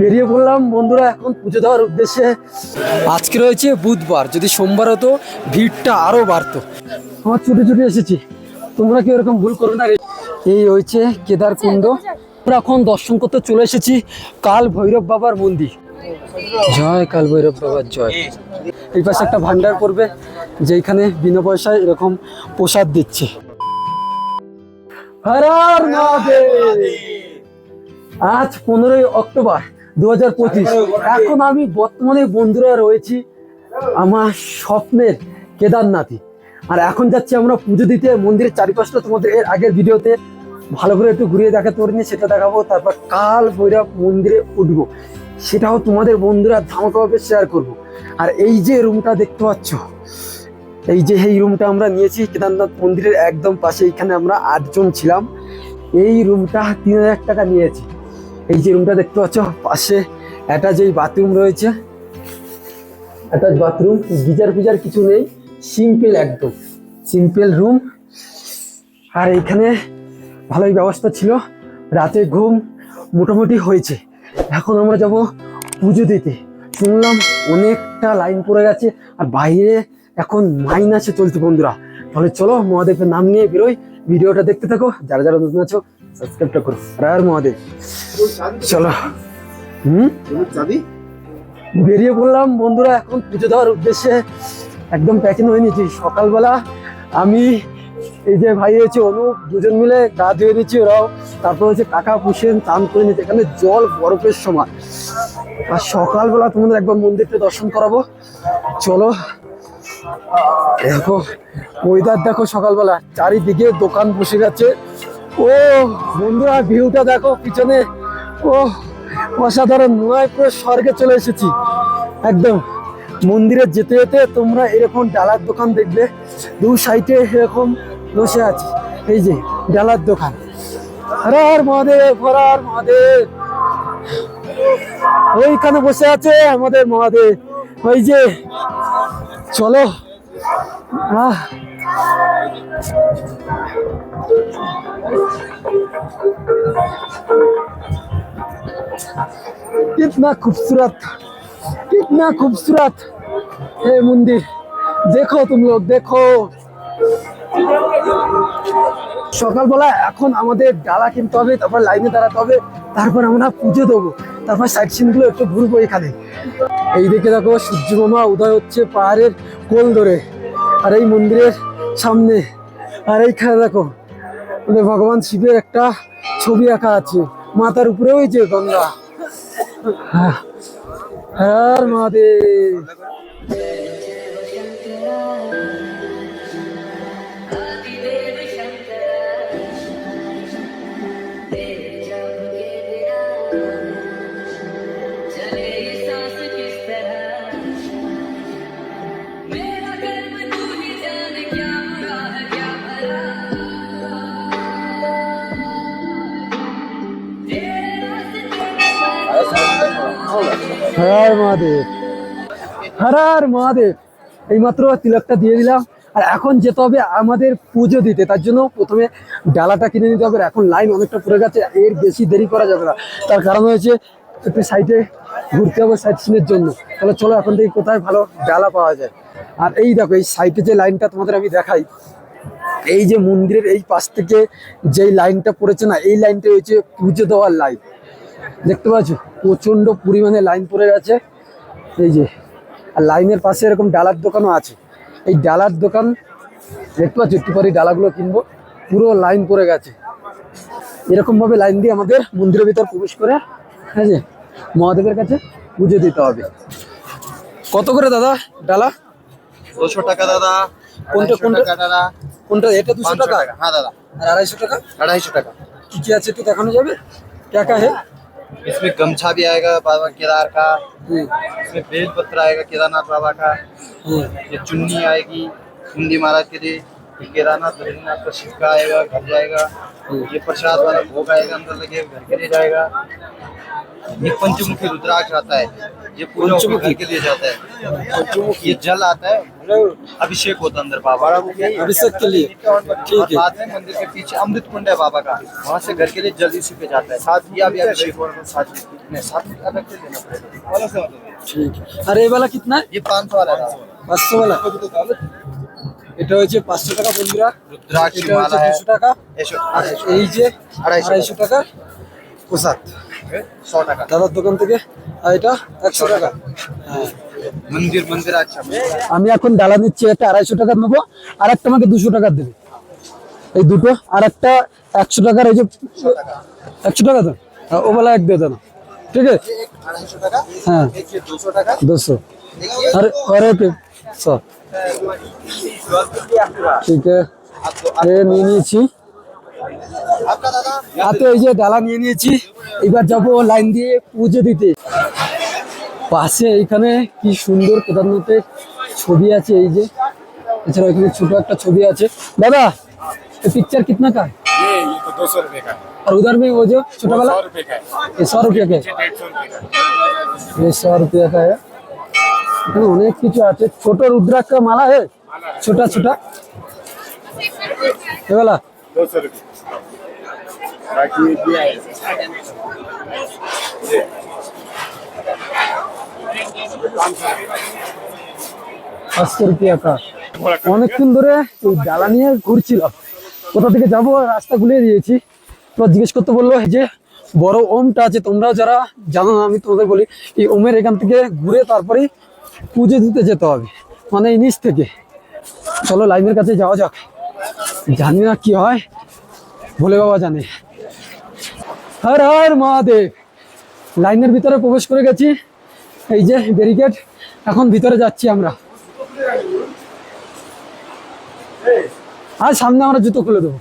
বেরিয়ে পড়লাম। বন্ধুরা, এখন পুজো দেওয়ার উদ্দেশ্যে আজকে রয়েছে বুধবার। যদি সোমবার হতো, ভিড়টা আরও বাড়তো। আমার ছুটে ছুটে এসেছি। তোমরা কি এরকম ভুল করো না এই হয়েছে কেদার কুণ্ড আমরা এখন দর্শন করতে চলে এসেছি কাল ভৈরব বাবার মন্দির। জয় কাল ভৈরব বাবার জয়। এই পাশে একটা ভান্ডার করবে যেখানে বিনা পয়সায় এরকম প্রসাদ দিচ্ছে। আজ পনেরোই অক্টোবর। দু হাজার পঁচিশ। এখন আমি বর্তমানে বন্ধুরা রয়েছি আমার স্বপ্নের কেদারনাথে। আর এখন যাচ্ছি আমরা পুজো দিতে, মন্দিরের চারিপাশটা তোমাদের এর আগের ভিডিওতে ভালো করে একটু ঘুরিয়ে দেখাতে পারিনি, সেটা দেখাবো, তারপর কাল ভৈরব মন্দিরে উঠবো। সেটাও তোমাদের বন্ধুরা ধামাকাভাবে শেয়ার করব। আর এই যে রুমটা দেখতে পাচ্ছ, এই যে এই রুমটা আমরা নিয়েছি কেদারনাথ মন্দিরের একদম পাশে, এখানে আমরা আটজন ছিলাম। এই রুমটা তিন হাজার টাকা নিয়েছি। এই যে রুমটা দেখতে পাচ্ছ, পাশে একটা যেই বাথরুম রয়েছে। অ্যাটাচ বাথরুম গিজার ফিজার কিছু নেই সিম্পল একদম। সিম্পল রুম আর এইখানে ভালোই ব্যবস্থা ছিল। রাতে ঘুম মোটামুটি হয়েছে। এখন আমরা যাব পুজো দিতে। শুনলাম অনেকটা লাইন পড়ে গেছে, আর বাইরে এখন মাইনাসে চলছে বন্ধুরা। তাহলে চলো মহাদেবের নাম নিয়ে বেরোই। ভিডিওটা দেখতে থাকো। যারা যারা নতুন আছো সাবস্ক্রাইবটা করো। রায়ার মহাদেব, চলো। হুম? বেরিয়ে পড়লাম বন্ধুরা এখন পুজো দেওয়ার উদ্দেশ্যে। একদম প্যাকিং হয়ে নিয়েছি। সকালবেলা আমি এই যে ভাই হয়েছে অনুপ দুজন মিলে গা ধুয়ে নিচ্ছি ওরাও। তারপর হচ্ছে কাকা পুষেন চান করে নিচ্ছে এখানে জল বরফের সময় আর সকালবেলা তোমাদের একবার মন্দিরটা দর্শন করাবো। চলো। দেখো ওয়েদার দেখো সকালবেলা। চারিদিকে দোকান বসে গেছে। ও বন্ধুরা ভিউটা দেখো, পিছনে। ও অসাধারণ, নয়, পুরো স্বর্গে চলে এসেছি। একদম, মন্দিরে যেতে যেতে তোমরা এরকম ডালার দোকান দেখবে। দু সাইডে এরকম বসে আছে। এই যে, ডালার দোকান। হরার মহাদেব হরার মহাদেব। ওইখানে বসে আছে আমাদের মহাদেব। ওই যে, চলো। আহ कितना खूबसूरत कितना खूबसूरत है मंदिर देखो तुम लोग देखो সকালবেলা এখন আমাদের ডালা কিনতে হবে তারপর লাইনে দাঁড়াতে হবে তারপর আমরা পুজো দেবো তারপর সাইড সিনগুলো একটু ঘুরবো এখানে এই দিকে দেখো সূর্য মামা উদয় হচ্ছে পাহাড়ের কোল ধরে আর এই মন্দিরের সামনে। আর এইখানে দেখো মানে ভগবান শিবের একটা ছবি আঁকা আছে, মাথার উপরে ওই যে গঙ্গা। হ্যাঁ হর মহাদেব। মহাদেব। হর হর মহাদেব। এইমাত্র তিলকটা দিয়ে দিলাম। আর এখন যেতে হবে আমাদের পুজো দিতে। তার জন্য প্রথমে ডালাটা কিনে নিতে হবে। এখন লাইন অনেকটা পড়ে গেছে। এর বেশি দেরি করা যাবে না। তার কারণ হয়েছে, একটু সাইডে ঘুরতে হবে সাইড সিনের জন্য। তাহলে চলো, এখন থেকে কোথায় ভালো ডালা পাওয়া যায়। আর এই দেখো, এই সাইডে যে লাইনটা তোমাদের আমি দেখাই, এই যে মন্দিরের এই পাশ থেকে যেই লাইনটা পড়েছে না, এই লাইনটা হচ্ছে পুজো দেওয়ার লাইন। দেখতে পাচ্ছ? প্রচণ্ড পরিমাণে লাইন পড়ে গেছে। এই যে আর লাইনের পাশে এরকম ডালার দোকানও আছে। এই ডালার দোকান দেখতে পাচ্ছি একটু পরে ডালাগুলো কিনবো। পুরো লাইন পরে গেছে। এরকমভাবে লাইন দিয়ে আমাদের মন্দিরের ভিতর প্রবেশ করে হ্যাঁ যে মহাদেবের কাছে পুজো দিতে হবে। কত করে দাদা ডালা? দুশো টাকা দাদা কোনটা কোনটা? দাদা। কোনটা এটা দুশো টাকা? হ্যাঁ দাদা। আর আড়াইশো টাকা? আড়াইশো টাকা। কি কি আছে একটু দেখানো যাবে? টাকা হ্যাঁ इसमें गमछा भी आएगा बाबा केदार का। इसमें बेल पत्र आएगा केदारनाथ बाबा का। ये चुन्नी आएगी हिंदी महाराज के लिए। केदारनाथ बद्रीनाथ का सिक्का आएगा घर जाएगा। ये प्रसाद वाला भोग आएगा अंदर लगे घर के लिए जाएगा। ये पंचमुखी रुद्राक्ष आता है। ये पूजा के घर के लिए जाता है ये जल आता है अभिषेक होता है अंदर बाबा अभिषेक के लिए और ठीक है बाद में मंदिर के पीछे अमृत कुंड है बाबा का वहाँ से घर के लिए जल्दी इसी पे जाता है साथ ये अभी अभिषेक हो रहा है, साथ नहीं साथ में अलग से देना पड़ेगा ঠিক আর এই বেলা কিতনা ये पाँच सौ वाला है পাঁচশো বেলা এটা হচ্ছে পাঁচশো টাকা বন্ধুরা रुद्राक्ष এটা হচ্ছে माला है দুশো টাকা ऐसो- আর এই যে আড়াইশো আড়াইশো টাকা প্রসাদ দাদার দোকান থেকে এটা একশো টাকা হ্যাঁ মন্দির মন্দির আচ্ছা আমি এখন ডালা নিচ্ছি একটা আড়াইশো টাকার নেব আর একটা আমাকে দুশো টাকার দেবে এই দুটো আর একটা একশো টাকার এই যে একশো টাকা তো ওবেলা এক দিয়ে দাদা ঠিক আছে হ্যাঁ দুশো আরে আরে ঠিক আছে নিয়ে নিয়েছি হাতে এই যে ডালা নিয়ে নিয়েছি এবার যাব লাইন দিয়ে পুজো দিতে পাশে এইখানে কি সুন্দর কেদারনাথের ছবি আছে এই যে এছাড়া এখানে ছোট একটা ছবি আছে দাদা पिक्चर कितना का है ये ये तो दो सौ रुपए का है और उधर में वो जो छोटा वाला सौ रुपए का है ये सौ रुपये का है डेढ़ सौ रुपए का है। ये सौ रुपये का है এখানে অনেক কিছু আছে ছোট রুদ্রাক্ষ মালা है छोटा छोटा ये অনেকক্ষণ ধরে এই ডালা নিয়ে ঘুরছিলাম কোথা থেকে যাব রাস্তা গুলিয়ে দিয়েছি। তো জিজ্ঞেস করতে বলল যে বড় ওমটা আছে তোমরাও যারা জানো না, আমি তোমাদের বলি, এই ওমের এখান থেকে ঘুরে তারপরে পুজো দিতে যেতে হবে। মানে এই নিচ থেকে। চলো লাইনের কাছে যাওয়া যাক। জানি না কি হয়। ভোলে বাবা জানে। হর হর মহাদেব। লাইনের ভিতরে প্রবেশ করে গেছি। এই যে ব্যারিকেড এখন ভিতরে যাচ্ছি আমরা। আর সামনে আমরা জুতো খুলে দেবো।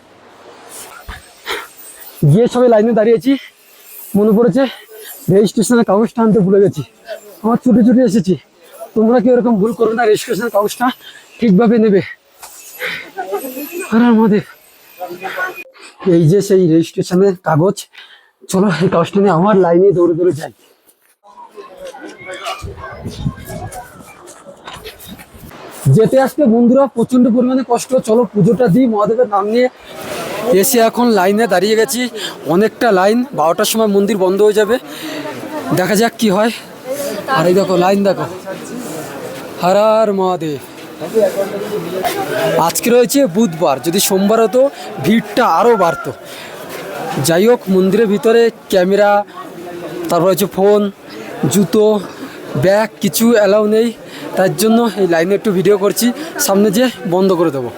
গিয়ে সবাই লাইনে দাঁড়িয়েছি। মনে পড়েছে রেজিস্ট্রেশনের কাগজটা আনতে ভুলে গেছি। আমার ছুটে ছুটে এসেছি। তোমরা কি ওরকম ভুল করবে না রেজিস্ট্রেশনের কাগজটা ঠিকভাবে নেবে? আর আমাদের এই যে সেই রেজিস্ট্রেশনের কাগজ চলো, এই কাগজটা নিয়ে আমার লাইনে দৌড়ে দৌড়ে যাই। যেতে আসতে বন্ধুরা প্রচণ্ড পরিমাণে কষ্ট। চলো, পুজোটা দিই, মহাদেবের নাম নিয়ে। এসে এখন লাইনে দাঁড়িয়ে গেছি। অনেকটা লাইন, বারোটার সময় মন্দির বন্ধ হয়ে যাবে। দেখা যাক কি হয়। আর এই দেখো, লাইন দেখো। হারার মহাদেব। আজকে রয়েছে বুধবার। যদি সোমবার হতো, ভিড়টা আরও বাড়তো। যাই হোক মন্দিরের ভিতরে ক্যামেরা, তারপর হচ্ছে ফোন, জুতো, ব্যাগ, কিছু অ্যালাউ নেই। তার জন্য এই লাইনে একটু ভিডিও করছি। সামনে যে বন্ধ করে দেবো।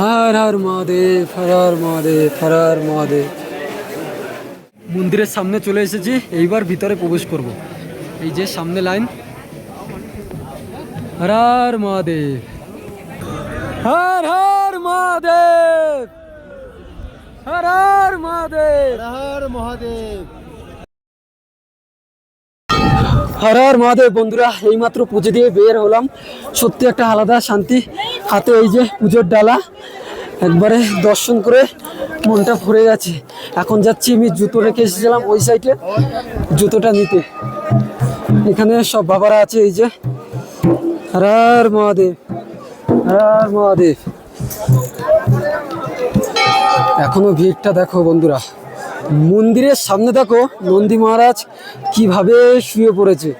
হর হর মহাদেব, হর হর মহাদেব, হর হর মহাদেব। মন্দিরের সামনে চলে এসেছি। এইবার ভিতরে প্রবেশ করব। এই যে সামনে লাইন। হর হর মহাদেব। হর হর মহাদেব। হর হর মহাদেব। হর মহাদেব। হর হর মহাদেব বন্ধুরা এইমাত্র পুজো দিয়ে বের হলাম। সত্যি একটা আলাদা শান্তি। হাতে এই যে পুজোর ডালা একবারে দর্শন করে মনটা ভরে গেছে। এখন যাচ্ছি আমি জুতো রেখে এসেছিলাম ওই সাইডে জুতোটা নিতে। এখানে সব বাবারা আছে এই যে। হর হর মহাদেব। হর মহাদেব এখনও ভিড়টা দেখো বন্ধুরা। মন্দিরের সামনে দেখো নন্দী মহারাজ কীভাবে শুয়ে পড়েছে।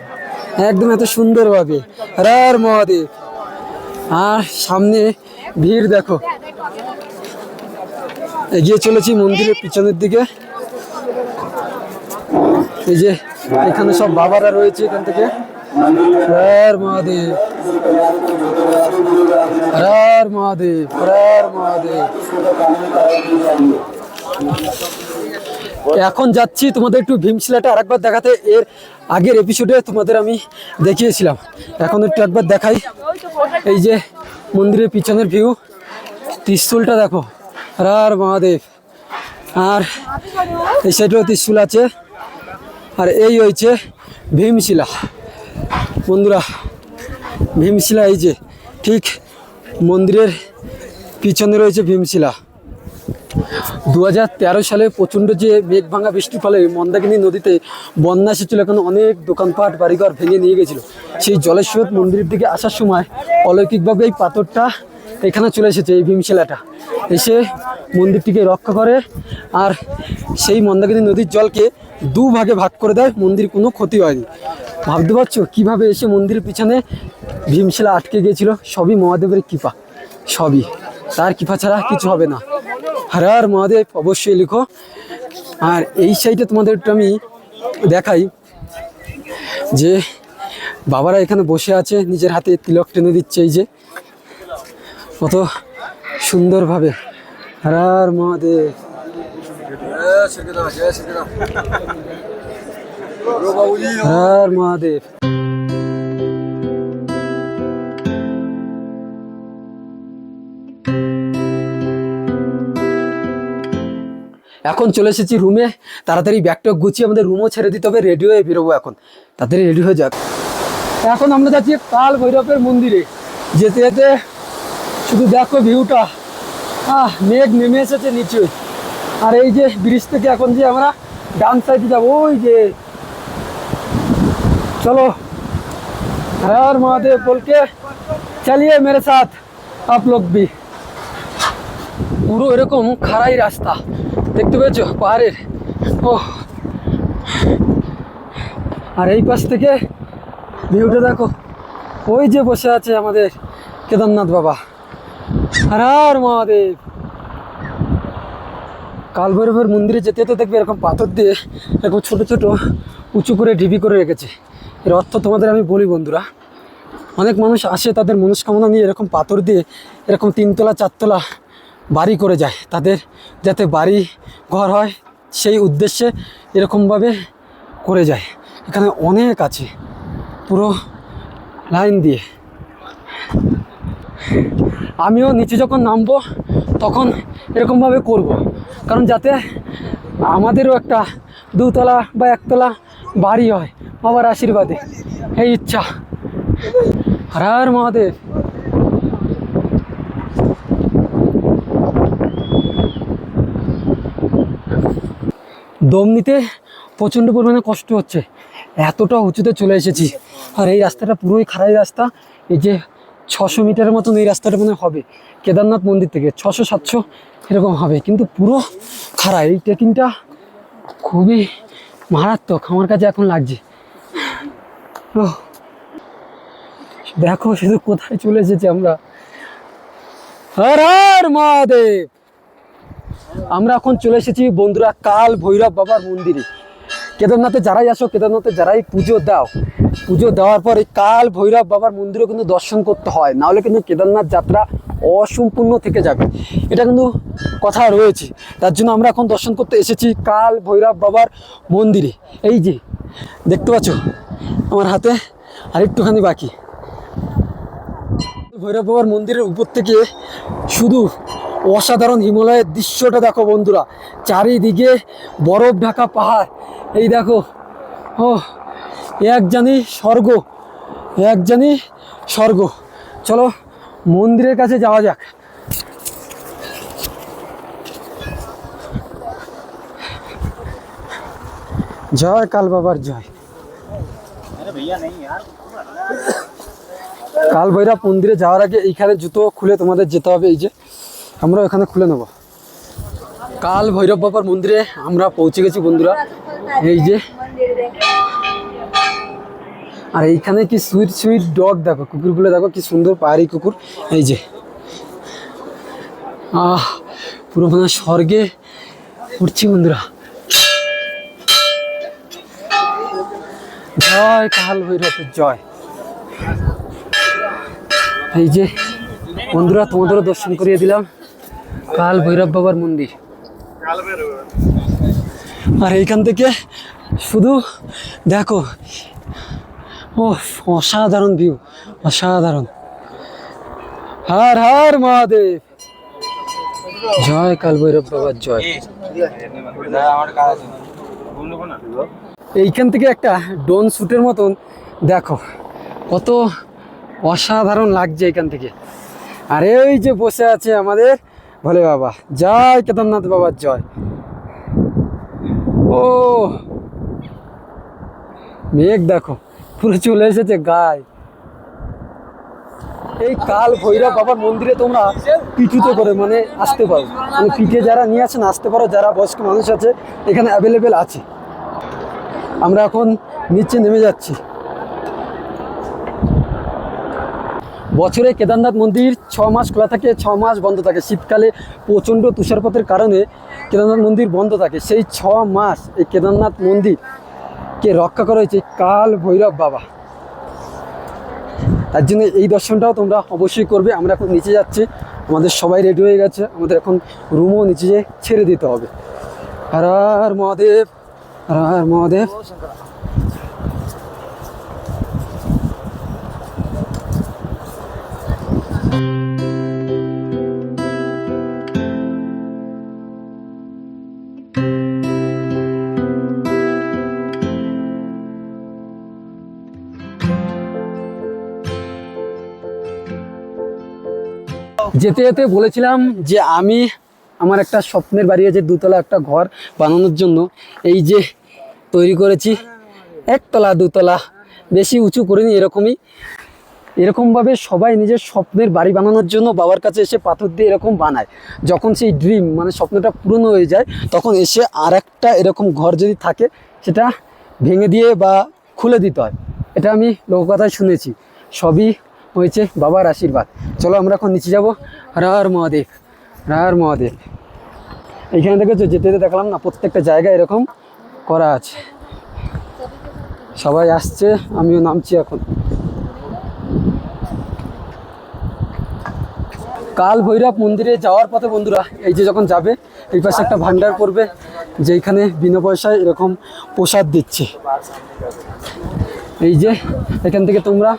একদম এত সুন্দরভাবে। হর মহাদেব আর সামনে ভিড় দেখো। এগিয়ে চলেছি মন্দিরের পিছনের দিকে। এই যে এখানে সব বাবারা রয়েছে এখান থেকে। হর মহাদেব হর মহাদেব হর মহাদেব। এখন যাচ্ছি তোমাদের একটু ভীমশিলাটা আরেকবার দেখাতে। এর আগের এপিসোডে তোমাদের আমি দেখিয়েছিলাম। এখন একটু একবার দেখাই। এই যে মন্দিরের পিছনের ভিউ ত্রিশুলটা দেখো। আর মহাদেব। আর এই সাইডেও ত্রিশুল আছে। আর এই হয়েছে ভীমশিলা। বন্ধুরা ভীমশিলা, এই যে ঠিক মন্দিরের পিছনে রয়েছে ভীমশিলা। দু হাজার তেরো সালে প্রচণ্ড যে মেঘ ভাঙা বৃষ্টির ফলে মন্দাকিনী নদীতে বন্যা এসেছিল, এখন অনেক দোকানপাট, বাড়িঘর ভেঙে নিয়ে গেছিল। সেই জলের স্রোত মন্দিরের দিকে আসার সময় অলৌকিকভাবে এই পাথরটা এখানে চলে এসেছে, এই ভীমশিলাটা। এসে মন্দিরটিকে রক্ষা করে আর সেই মন্দাকিনী নদীর জলকে দু ভাগে ভাগ করে দেয়, মন্দির কোনো ক্ষতি হয়নি। ভাবতে পারছ? কীভাবে এসে মন্দিরের পিছনে ভীমশিলা আটকে গিয়েছিল? সবই মহাদেবের কৃপা। সবই। তার কৃপা ছাড়া কিছু হবে না। হর হর মহাদেব, অবশ্যই লিখো। আর এই সাইডে তোমাদের একটু আমি দেখাই যে বাবারা এখানে বসে আছে, নিজের হাতে তিলক টেনে দিচ্ছে এই যে। কত সুন্দরভাবে। হর হর মহাদেব। মহাদেব। এখন চলে এসেছি রুমে তাড়াতাড়ি ব্যাগটা গুছিয়ে আমাদের রুমও ছেড়ে দিতে হবে রেডি হয়ে বেরোবো এখন। তাড়াতাড়ি রেডি হয়ে যাক। এখন আমরা যাচ্ছি কাল ভৈরবের মন্দিরে। যেতে যেতে শুধু দেখো ভিউটা আহ, মেঘ নেমে এসেছে নিচে আর এই যে ব্রিজ থেকে এখন যে আমরা ডান সাইডে যাব, ওই যে চলো हर महादेव बोल के चलिए मेरे साथ आप लोग भी পুরো এরকম খাড়াই রাস্তা দেখতে পেয়েছো পাহাড়ের ও আর এই পাশ থেকে ভিউটা দেখো ওই যে বসে আছে আমাদের কেদারনাথ বাবা হর হর মহাদেব কালভৈরবের মন্দিরে যেতে যেতে দেখবে এরকম পাথর দিয়ে এরকম ছোট ছোট উঁচু করে ঢিবি করে রেখেছে এর অর্থ তোমাদের আমি বলি, বন্ধুরা। অনেক মানুষ আসে, তাদের মনস্কামনা নিয়ে এরকম পাথর দিয়ে এরকম তিনতলা, চারতলা বাড়ি করে যায়। তাদের যাতে বাড়ি ঘর হয়, সেই উদ্দেশ্যে এরকমভাবে করে যায়। এখানে অনেক আছে, পুরো লাইন দিয়ে। আমিও নিচে যখন নামবো, তখন এরকমভাবে করব। কারণ যাতে আমাদেরও একটা দুতলা বা একতলা বাড়ি হয়, বাবার আশীর্বাদে। এই ইচ্ছা। হর মহাদেব। দম নিতে প্রচণ্ড পরিমাণে কষ্ট হচ্ছে। এতটা উঁচুতে চলে এসেছি। আর এই রাস্তাটা পুরোই খারাই রাস্তা। এই যে ছশো মিটারের মতন এই রাস্তাটা মনে হবে। কেদারনাথ মন্দির থেকে ছশো সাতশো এরকম হবে। কিন্তু পুরো খাড়া এই ট্রেকিংটা খুবই মারাত্মক আমার কাছে এখন লাগছে। ওহ, দেখো শুধু কোথায় চলে এসেছি আমরা। মহাদেব। আমরা এখন চলে এসেছি বন্ধুরা কাল ভৈরব বাবার মন্দিরে। কেদারনাথে যারাই আসো কেদারনাথে যারাই পুজো দাও পুজো দেওয়ার পর এই কাল ভৈরব বাবার মন্দিরও কিন্তু দর্শন করতে হয়। নাহলে কিন্তু কেদারনাথ যাত্রা অসম্পূর্ণ থেকে যাবে। এটা কিন্তু কথা রয়েছে। তার জন্য আমরা এখন দর্শন করতে এসেছি কাল ভৈরব বাবার মন্দিরে। এই যে, দেখতে পাচ্ছ? আমার হাতে আর একটুখানি বাকি। ভৈরব বাবার মন্দিরের উপর থেকে শুধু অসাধারণ হিমালয়ের দৃশ্যটা দেখো বন্ধুরা। চারিদিকে বরফ ঢাকা পাহাড়। এই দেখো, ও, এক জানি স্বর্গ, এক জানি স্বর্গ। চলো মন্দিরের কাছে যাওয়া যাক। জয় কাল বাবার জয়। কাল ভৈরব মন্দিরে যাওয়ার আগে এইখানে জুতো খুলে তোমাদের যেতে হবে, এই যে আমরা এখানে খুলে নেব। কাল ভৈরব বাবার মন্দিরে আমরা পৌঁছে গেছি বন্ধুরা, এই যে। আর এইখানে কি সুইট সুইট ডগ, দেখো কুকুরগুলো, দেখো কি সুন্দর পাহাড়ি কুকুর, এই যে। আহ, পুরো মানে স্বর্গে উঠছি বন্ধুরা। জয় কাল ভৈরবের জয় এই যে বন্ধুরা তোমাদেরও দর্শন করিয়ে দিলাম কাল ভৈরব বাবার মন্দির আর এইখান থেকে শুধু দেখো ও অসাধারণ ভিউ অসাধারণ হার হার মহাদেব জয় কাল ভৈরব বাবার জয় এইখান থেকে একটা ডোন শ্যুটের মতন। দেখো, কত অসাধারণ লাগছে এখান থেকে। আর এই যে বসে আছে আমাদের ভোলে বাবা, জয় কেদারনাথ বাবার জয়। ও, মেঘ দেখো, পুরো চলে এসেছে গায়ে। এই কাল ভৈরব বাবার মন্দিরে তোমরা পিঠুতে করে মানে আসতে পারো। মানে পিঠে যারা নিয়ে আসেন, আসতে পারো। যারা বয়স্ক মানুষ আছে, এখানে অ্যাভেলেবেল আছে। আমরা এখন নিচে নেমে যাচ্ছি। বছরে কেদারনাথ মন্দির ছ মাস খোলা থাকে, ছ মাস বন্ধ থাকে। শীতকালে প্রচণ্ড তুষারপাতের কারণে কেদারনাথ মন্দির বন্ধ থাকে। সেই ছ মাস এই কেদারনাথ মন্দিরকে রক্ষা করা হয়েছে কাল ভৈরব বাবা। তার জন্য এই দর্শনটাও তোমরা অবশ্যই করবে। আমরা এখন নিচে যাচ্ছি। আমাদের সবাই রেডি হয়ে গেছে। আমাদের এখন রুমও নিচে ছেড়ে দিতে হবে। হর মহাদেব। হর মহাদেব। যেতে যেতে বলেছিলাম যে আমি আমার একটা স্বপ্নের বাড়ি আছে, দুতলা একটা ঘর বানানোর জন্য। এই যে তৈরি করেছি, একতলা, দুতলা, বেশি উঁচু করিনি, এরকমই। এরকমভাবে সবাই নিজের স্বপ্নের বাড়ি বানানোর জন্য বাবার কাছে এসে পাথর দিয়ে এরকম বানায়। যখন সেই ড্রিম মানে স্বপ্নটা পূরণ হয়ে যায়, তখন এসে আর একটা এরকম ঘর যদি থাকে, সেটা ভেঙে দিয়ে বা খুলে দিতে হয়। এটা আমি লোককথায় শুনেছি। সবই হয়েছে বাবার আশীর্বাদ। চলো আমরা এখন নিচে যাব। হর হর মহাদেব, হর হর মহাদেব। এইখানে দেখেছ, যেতে যেতে দেখলাম না, প্রত্যেকটা জায়গায় এরকম করা আছে। সবাই আসছে, আমিও নামছি এখন। কাল ভৈরব মন্দিরে যাওয়ার পথে বন্ধুরা, এই যে যখন যাবে, এই পাশে একটা ভান্ডার পড়বে যেখানে বিনা পয়সায় এরকম প্রসাদ দিচ্ছে। এই যে, এখান থেকে তোমরা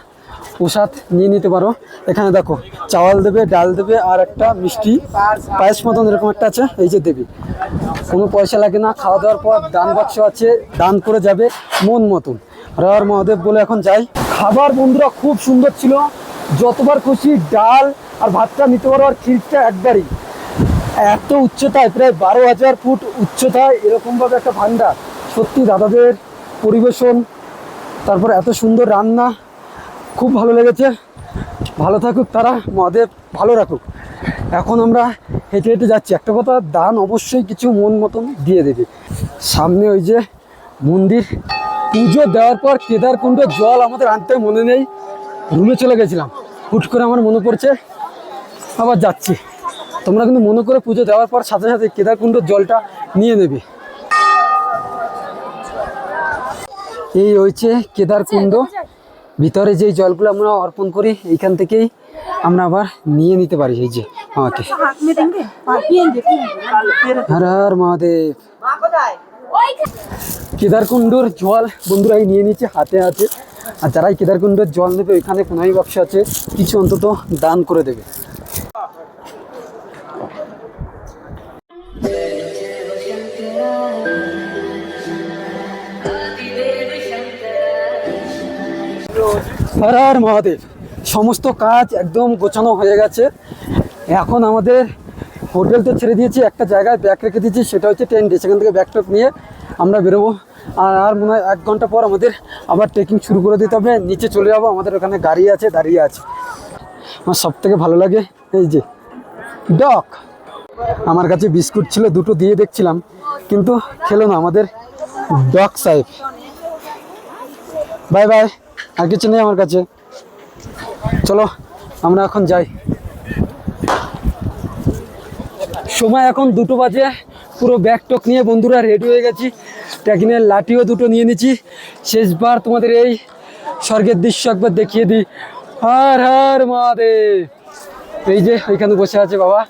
প্রসাদ নিয়ে নিতে পারো। এখানে দেখো, চাওয়াল দেবে, ডাল দেবে আর একটা মিষ্টি। পায়েস মতন এরকম একটা আছে, এই যে দেবে। কোনো পয়সা লাগে না, খাওয়া দাওয়ার পর দান বাক্স আছে, দান করে যাবে মন মতন। হর মহাদেব বলে এখন যাই। খাবার বন্ধুরা খুব সুন্দর ছিল। যতবার খুশি ডাল আর ভাতটা নিতে পারো, আর খিরটা একবারই। এত উচ্চতায়, প্রায় বারো হাজার ফুট উচ্চতায় এরকমভাবে একটা ভান্ডার। সত্যি দাদাদের পরিবেশন, তারপর এত সুন্দর রান্না খুব ভালো লেগেছে। ভালো থাকুক তারা, মহাদেব ভালো রাখুক। এখন আমরা হেঁটে হেঁটে যাচ্ছি। একটা কথা, দান অবশ্যই কিছু মন মতন দিয়ে দেবে। সামনে ওই যে মন্দির, পুজো দেওয়ার পর কেদারকুণ্ড জল আমাদের আনতে মনে নেই। রুমে চলে গেছিলাম। হুট করে আমার মনে পড়ছে, আবার যাচ্ছি। তোমরা কিন্তু মনে করে পুজো দেওয়ার পর সাথে সাথে কেদারকুণ্ডর জলটা নিয়ে নেবে। এই হয়েছে কেদারকুণ্ড। ভিতরে যে জলগুলো আমরা অর্পণ করি, এইখান থেকেই আমরা আবার নিয়ে নিতে পারি, এই যে। হ্যাঁ, আমাকে মহাদেব। কেদারকুণ্ডর জল বন্ধুরা নিয়ে নিচ্ছে হাতে হাতে। আর যারাই কেদারকুণ্ডের জল নেবে, ওইখানে কোনাই ব্যবসা আছে, কিছু অন্তত দান করে দেবে। Yeah. হর হর মহাদেব। সমস্ত কাজ একদম গোছানো হয়ে গেছে। এখন আমাদের হোটেল তো ছেড়ে দিয়েছি, একটা জায়গায় ব্যাগ রেখে দিয়েছি, সেটা হচ্ছে টেন্টে সেখান থেকে ব্যাগ ট্যাগ নিয়ে আমরা বেরোবো। আর আর মনে হয় এক ঘণ্টা পর আমাদের আবার ট্রেকিং শুরু করে দিতে হবে। নিচে চলে যাব, আমাদের ওখানে গাড়ি আছে, দাঁড়িয়ে আছে। আমার সব থেকে ভালো লাগে এই যে ডক আমার কাছে বিস্কুট ছিল, দুটো দিয়ে দেখছিলাম, কিন্তু খেলো না আমাদের ডক সাহেব। বাই বাই আর কিছু নেই আমার কাছে। চলো, আমরা এখন যাই। সময় এখন দুটো বাজে। পুরো ব্যাগ টক নিয়ে বন্ধুরা রেডি হয়ে গেছি। ট্রেকিংয়ের লাঠিও দুটো নিয়ে নিয়েছি শেষবার তোমাদের এই স্বর্গের দৃশ্য একবার দেখিয়ে দিই। হর হর মহাদেব। এই যে ওইখানে বসে আছে বাবা।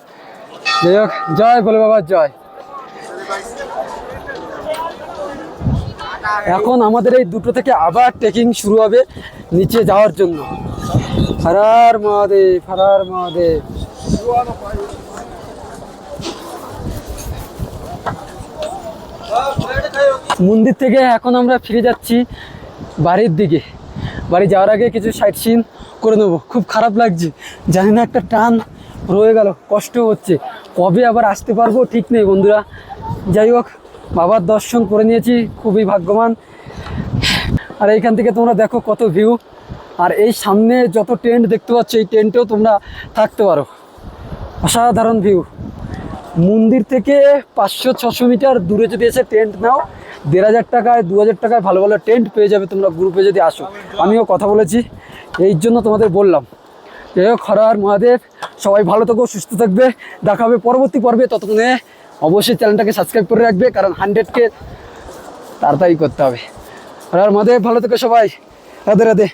যাই হোক, জয় বলে বাবা, জয়। এখন আমাদের এই দুটো থেকে আবার ট্রেকিং শুরু হবে নিচে যাওয়ার জন্য। হরার মহাদেব হরার মহাদেব। মন্দির থেকে এখন আমরা ফিরে যাচ্ছি বাড়ির দিকে। বাড়ি যাওয়ার আগে কিছু সাইট সিন করে নেব। খুব খারাপ লাগছে। জানি না, একটা টান রয়ে গেল, কষ্ট হচ্ছে। কবে আবার আসতে পারব ঠিক নেই বন্ধুরা। যাই হোক বাবার দর্শন করে নিয়েছি, খুবই ভাগ্যবান। আর এইখান থেকে তোমরা দেখো কত ভিউ আর এই সামনে যত টেন্ট দেখতে পাচ্ছ, এই টেন্টেও তোমরা থাকতে পারো। অসাধারণ ভিউ মন্দির থেকে পাঁচশো, ছশো মিটার দূরে যদি এসে টেন্ট নাও, দেড় হাজার টাকায়, দু হাজার টাকায় ভালো ভালো টেন্ট পেয়ে যাবে তোমরা গ্রুপে যদি আসো। আমিও কথা বলেছি। এই জন্য তোমাদের বললাম। যাই হোক হরার মহাদেব, সবাই ভালো থাকো, সুস্থ থাকবে। দেখা হবে পরবর্তী পর্বে। ততক্ষণে অবশ্যই চ্যানেলটাকে সাবস্ক্রাইব করে রাখবে, কারণ হান্ড্রেডকে তাড়াতাড়ি করতে হবে। আর মাদে ভালো থেকো সবাই। রাধে রাধে।